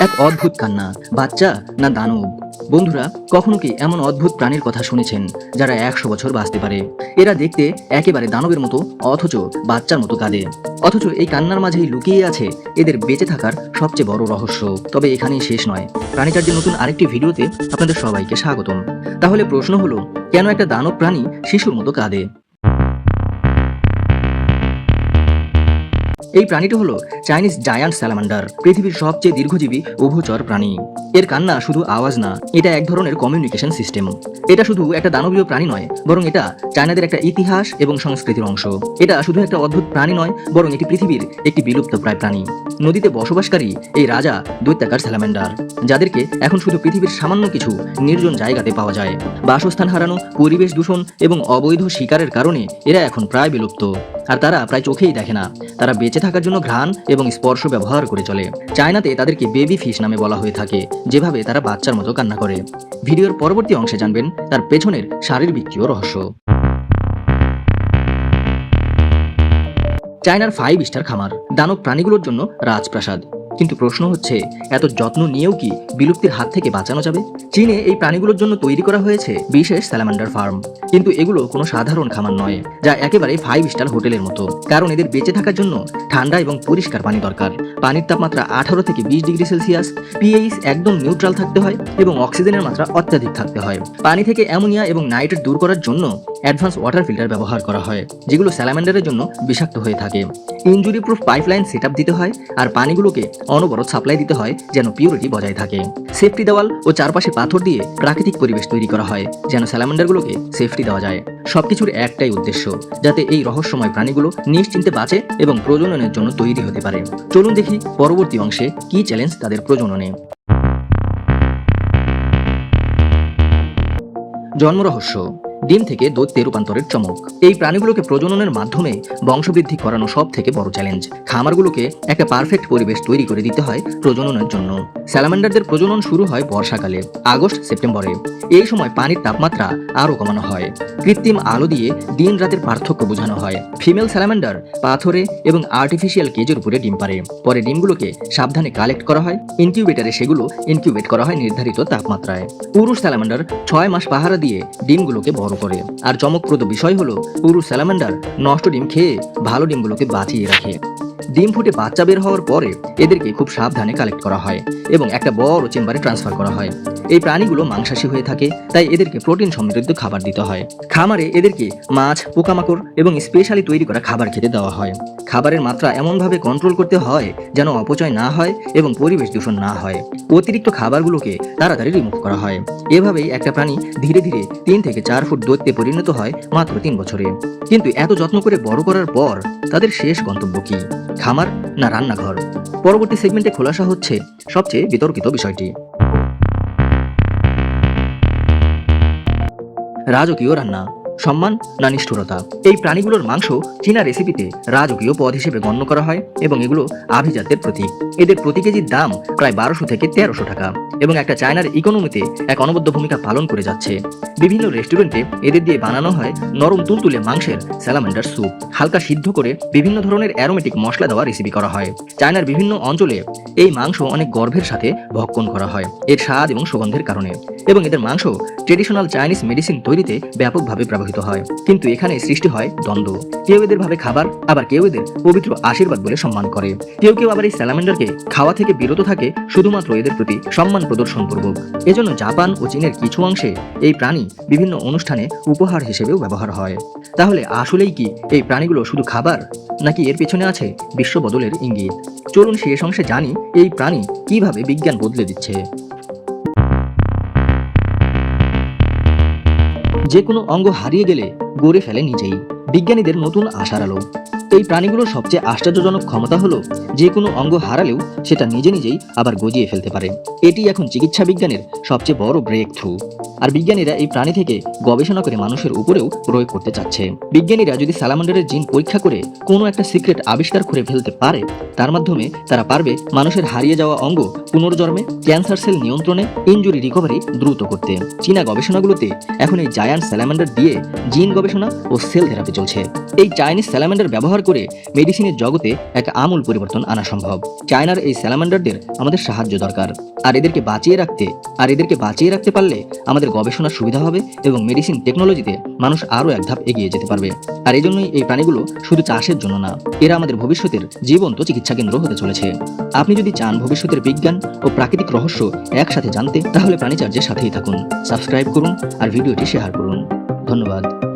এক অদ্ভুত কান্না। বাচ্চা না দানব? বন্ধুরা, কখনো কি এমন অদ্ভুত প্রাণীর কথা শুনেছেন যারা একশো বছর বাঁচতে পারে? এরা দেখতে একেবারে দানবের মতো, অথচ বাচ্চার মতো কাঁদে। অথচ এই কান্নার মাঝেই লুকিয়ে আছে এদের বেঁচে থাকার সবচেয়ে বড় রহস্য। তবে এখানেই শেষ নয়। প্রাণীচার্যের নতুন আরেকটি ভিডিওতে আপনাদের সবাইকে স্বাগতম। তাহলে প্রশ্ন হলো, কেন একটা দানব প্রাণী শিশুর মতো কাঁদে? এই প্রাণীটি হলো চাইনিজ জায়ান্ট স্যালামান্ডার, পৃথিবীর সবচেয়ে দীর্ঘজীবী উভচর প্রাণী। এর কান্না শুধু আওয়াজ না, এটা এক ধরনের কমিউনিকেশন সিস্টেম এটা শুধু একটা দানবীয় প্রাণী নয়, বরং এটা চায়নাদের একটা ইতিহাস এবং সংস্কৃতির অংশ। এটা শুধু একটা অদ্ভুত প্রাণী নয়, বরং এটি পৃথিবীর একটি বিলুপ্ত প্রায় প্রাণী। নদীতে বসবাসকারী এই রাজা দৈত্যাকার স্যালামান্ডার, যাদেরকে এখন শুধু পৃথিবীর সামান্য কিছু নির্জন জায়গাতে পাওয়া যায়। বাসস্থান হারানো, পরিবেশ দূষণ এবং অবৈধ শিকারের কারণে এরা এখন প্রায় বিলুপ্ত। আর তারা প্রায় চোখেই দেখে না। তারা বেঁচে থাকার জন্য ঘ্রাণ এবং স্পর্শ ব্যবহার করে চলে। চায়নাতে তাদেরকে বেবি ফিশ নামে বলা হয়ে থাকে, যেভাবে তারা বাচ্চার মতো কান্না করে। ভিডিওর পরবর্তী অংশে জানবেন তার পেছনের শারীরবৃত্তীয় রহস্য। চায়নার ফাইভ স্টার খামার, দানব প্রাণীগুলোর জন্য রাজপ্রাসাদ। কিন্তু প্রশ্ন হচ্ছে, এত যত্ন নিয়েও কি বিলুপ্তির হাত থেকে বাঁচানো যাবে? চীনে এই প্রাণীগুলোর জন্য তৈরি করা হয়েছে বিশেষ স্যালামান্ডার ফার্ম। কিন্তু এগুলো কোনো সাধারণ খামার নয়, যা একেবারে ফাইভ স্টার হোটেলের মতো। কারণ এদের বেঁচে থাকার জন্য ঠান্ডা এবং পরিষ্কার পানি দরকার। পানির তাপমাত্রা আঠারো থেকে বিশ ডিগ্রি সেলসিয়াস পিএইচ একদম নিউট্রাল থাকতে হয় এবং অক্সিজেনের মাত্রা অত্যাধিক থাকতে হয়। পানি থেকে অ্যামোনিয়া এবং নাইট্রেট দূর করার জন্য অ্যাডভান্স ওয়াটার ফিল্টার ব্যবহার করা হয়, যেগুলো স্যালামান্ডারের জন্য বিষাক্ত হয়ে থাকে। ইনজুরি প্রুফ পাইপলাইন সেট দিতে হয় আর পানিগুলোকে অনবরত সাপ্লাই দিতে হয় যেন পিউরিটি বজায় থাকে। সেফটি দেওয়াল ও চারপাশে পাথর দিয়ে প্রাকৃতিক পরিবেশ তৈরি করা হয়, যেন স্যালামান্ডারগুলোকে সেফটি দেওয়া যায়। সবকিছুর একটাই উদ্দেশ্য, যাতে এই রহস্যময় প্রাণীগুলো নিশ্চিন্তে বাঁচে এবং প্রজননের জন্য তৈরি হতে পারে। চলুন দেখি পরবর্তী অংশে কি চ্যালেঞ্জ তাদের প্রজননে। জন্মরহস্য ডিম থেকে দৈত্যে রূপান্তরের চমক। এই প্রাণীগুলোকে প্রজননের মাধ্যমে বংশবৃদ্ধি করানো সব থেকে বড় চ্যালেঞ্জ খামারগুলোকে একটা পারফেক্ট পরিবেশ তৈরি করে দিতে হয় প্রজননের জন্য। স্যালামান্ডারদের প্রজনন শুরু হয় বর্ষাকালে, আগস্ট সেপ্টেম্বরে। এই সময় পানির তাপমাত্রা আরও কমানো হয়। কৃত্রিম আলো দিয়ে দিন রাতের পার্থক্য বোঝানো হয়। ফিমেল স্যালামান্ডার, পাথরে এবং আর্টিফিশিয়াল কেজের উপরে ডিম পারে পরে ডিমগুলোকে সাবধানে কালেক্ট করা হয়। ইনকিউবেটারে সেগুলো ইনকিউবেট করা হয় নির্ধারিত তাপমাত্রায়। পুরুষ স্যালামান্ডার ছয় মাস পাহারা দিয়ে ডিমগুলোকে বড় করে। আর চমকপ্রদ বিষয় হলো, পুরুষ স্যালামান্ডার নষ্ট ডিম খেয়ে ভালো ডিমগুলোকে বাঁচিয়ে রাখে। ডিম ফুটে বাচ্চা বের হওয়ার পরে এদেরকে খুব সাবধানে কালেক্ট করা হয় এবং একটা বড় চেম্বারে ট্রান্সফার করা হয়। এই প্রাণীগুলো মাংসাশী হয়ে থাকে, তাই এদেরকে প্রোটিন সমৃদ্ধ খাবার দিতে হয়। খামারে এদেরকে মাছ, পোকামাকড় এবং স্পেশালি তৈরি করা খাবার খেতে দেওয়া হয়। খাবারের মাত্রা এমনভাবে কন্ট্রোল করতে হয় যেন অপচয় না হয় এবং পরিবেশ দূষণ না হয়। অতিরিক্ত খাবারগুলোকে তাড়াতাড়ি রিমুভ করা হয়। এভাবেই একটা প্রাণী ধীরে ধীরে তিন থেকে চার ফুট দৈত্যে পরিণত হয় মাত্র তিন বছরে। কিন্তু এত যত্ন করে বড় করার পর তাদের শেষ গন্তব্য কি? খামার না রান্নাঘর? পরবর্তী সেগমেন্টে খোলাসা হচ্ছে সবচেয়ে বিতর্কিত বিষয়টি। রাজকীয় রান্না। সম্মান না নিষ্ঠুরতা। এই প্রাণীগুলোর মাংস চীনা রেসিপিতে রাজকীয় পদ হিসেবে গণ্য করা হয় এবং এগুলো আভিজাত্যের প্রতীক। এদের প্রতি কেজির দাম প্রায় বারোশো থেকে তেরোশো টাকা এবং একটা চায়নার ইকোনমিতে এক অনবদ্য ভূমিকা পালন করে যাচ্ছে। বিভিন্ন রেস্টুরেন্টে এদের দিয়ে বানানো হয় নরম তুলতুলে মাংসের স্যালামেন্ডার স্যুপ হালকা সিদ্ধ করে বিভিন্ন ধরনের অ্যারোমেটিক মশলা দেওয়া রেসিপি করা হয়। চায়নার বিভিন্ন অঞ্চলে এই মাংস অনেক গর্ভের সাথে ভক্ষণ করা হয়। এর স্বাদ এবং সুগন্ধের কারণে। এবং এদের মাংস ট্রেডিশনাল চাইনিজ মেডিসিন তৈরিতে ব্যাপকভাবে ব্যবহৃত হয়। কিন্তু এখানে সৃষ্টি হয় দ্বন্দ্ব। কেউ এদের ভাবে খাবার, আবার কেউ এদের পবিত্র আশীর্বাদ বলে সম্মান করে। কেউ কেউ আবার এই স্যালামেন্ডারকে খাওয়া থেকে বিরত থাকে শুধুমাত্র এদের প্রতি সম্মান প্রদর্শন পূর্বক এজন্য জাপান ও চীনের কিছু অংশে এই প্রাণী বিভিন্ন অনুষ্ঠানে উপহার হিসেবেও ব্যবহার হয়। তাহলে আসলেই কি এই প্রাণীগুলো শুধু খাবার, নাকি এর পেছনে আছে বিশ্ব বদলের ইঙ্গিত? চলুন শেষ অংশে জানি এই প্রাণী কীভাবে বিজ্ঞান বদলে দিচ্ছে। যে কোনো অঙ্গ হারিয়ে গেলে গড়ে ফেলে নিজেই। বিজ্ঞানীদের নতুন আশার আলো। এই প্রাণীগুলোর সবচেয়ে আশ্চর্যজনক ক্ষমতা হলো যে কোনো অঙ্গ হারালেও সেটা নিজে নিজেই আবার গজিয়ে ফেলতে পারে। এটি এখন চিকিৎসা বিজ্ঞানের সবচেয়ে বড় ব্রেক থ্রু আর বিজ্ঞানীরা এই প্রাণী থেকে গবেষণা করে মানুষের উপরেও প্রয়োগ করতে চাচ্ছে। বিজ্ঞানীরা যদি স্যালামান্ডারের জিন পরীক্ষা করে কোনো একটা সিক্রেট আবিষ্কার করে ফেলতে পারে, তার মাধ্যমে তারা পারবে মানুষের হারিয়ে যাওয়া অঙ্গ পুনর্জন্মে, ক্যান্সার সেল নিয়ন্ত্রণে, ইনজুরি রিকভারি দ্রুত করতে। চীনা গবেষণাগুলোতে এখন এই জায়ান্ট স্যালামান্ডার দিয়ে জিন গবেষণা ও সেল থেরাপি চলছে। এই চাইনিজ স্যালামান্ডার ব্যবহার করে মেডিসিনের জগতে এক আমূল পরিবর্তন আনা সম্ভব। চায়নার এই স্যালামান্ডারদের আমাদের সাহায্য দরকার। আর এদেরকে বাঁচিয়ে রাখতে, আর এদেরকে বাঁচিয়ে রাখতে পারলে আমাদের গবেষণার সুবিধা হবে এবং মেডিসিন টেকনোলজিতে মানুষ আরও এক ধাপ এগিয়ে যেতে পারবে। আর এই জন্যই এই প্রাণীগুলো শুধু চাষের জন্য না, এরা আমাদের ভবিষ্যতের জীবন্ত চিকিৎসা কেন্দ্র হতে চলেছে। আপনি যদি চান ভবিষ্যতের বিজ্ঞান ও প্রাকৃতিক রহস্য একসাথে জানতে, তাহলে প্রাণীচার্যের সাথেই থাকুন। সাবস্ক্রাইব করুন আর ভিডিওটি শেয়ার করুন। ধন্যবাদ।